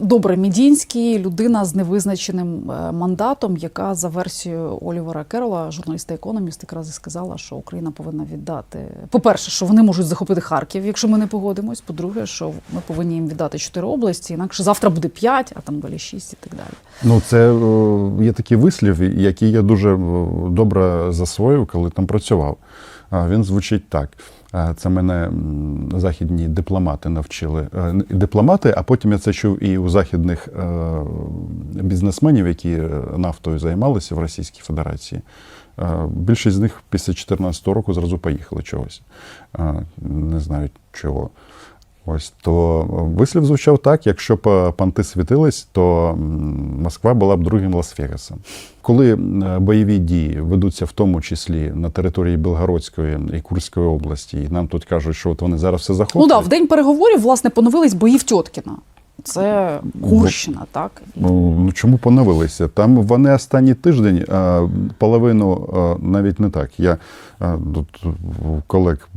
Добре, Мідінський людина з невизначеним е, мандатом, яка за версією Олівера Керола, журналіста економіст, якраз і сказала, що Україна повинна віддати. По-перше, що вони можуть захопити Харків, якщо ми не погодимось. По-друге, що ми повинні їм віддати чотири області, інакше завтра буде п'ять, а там далі шість і так далі. Ну, це е, є такий вислів, який я дуже е, добре засвоїв, коли там працював. А, Він звучить так. Це мене західні дипломати навчили. Е, Дипломати, а потім я це чув і у західних е, бізнесменів, які е, нафтою займалися в Російській Федерації. Більшість з них після 2014 року зразу поїхали чогось. Не знаю чого. Ось то вислів звучав так: якщо б е, панти світились, то Москва була б другим Лас-Вегасом. Коли бойові дії ведуться в тому числі на території Білгородської і Курської області, і нам тут кажуть, що от вони зараз все захоплять. Ну да, в день переговорів власне поновились бої в Тьоткіна. Це Курщина, так? Ну, ну чому поновилися? Там вони останній тиждень половину навіть не так. Я тут колег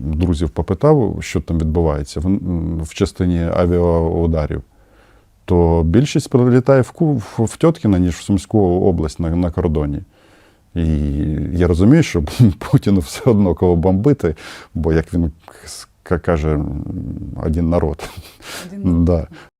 друзів попитав, що там відбувається в, частині авіаударів. То більшість прилітає в, в, Тьоткіна, ніж в Сумську область на, на кордоні. І я розумію, що Путіну все одно кого бомбити, бо як він каже, один народ. Да.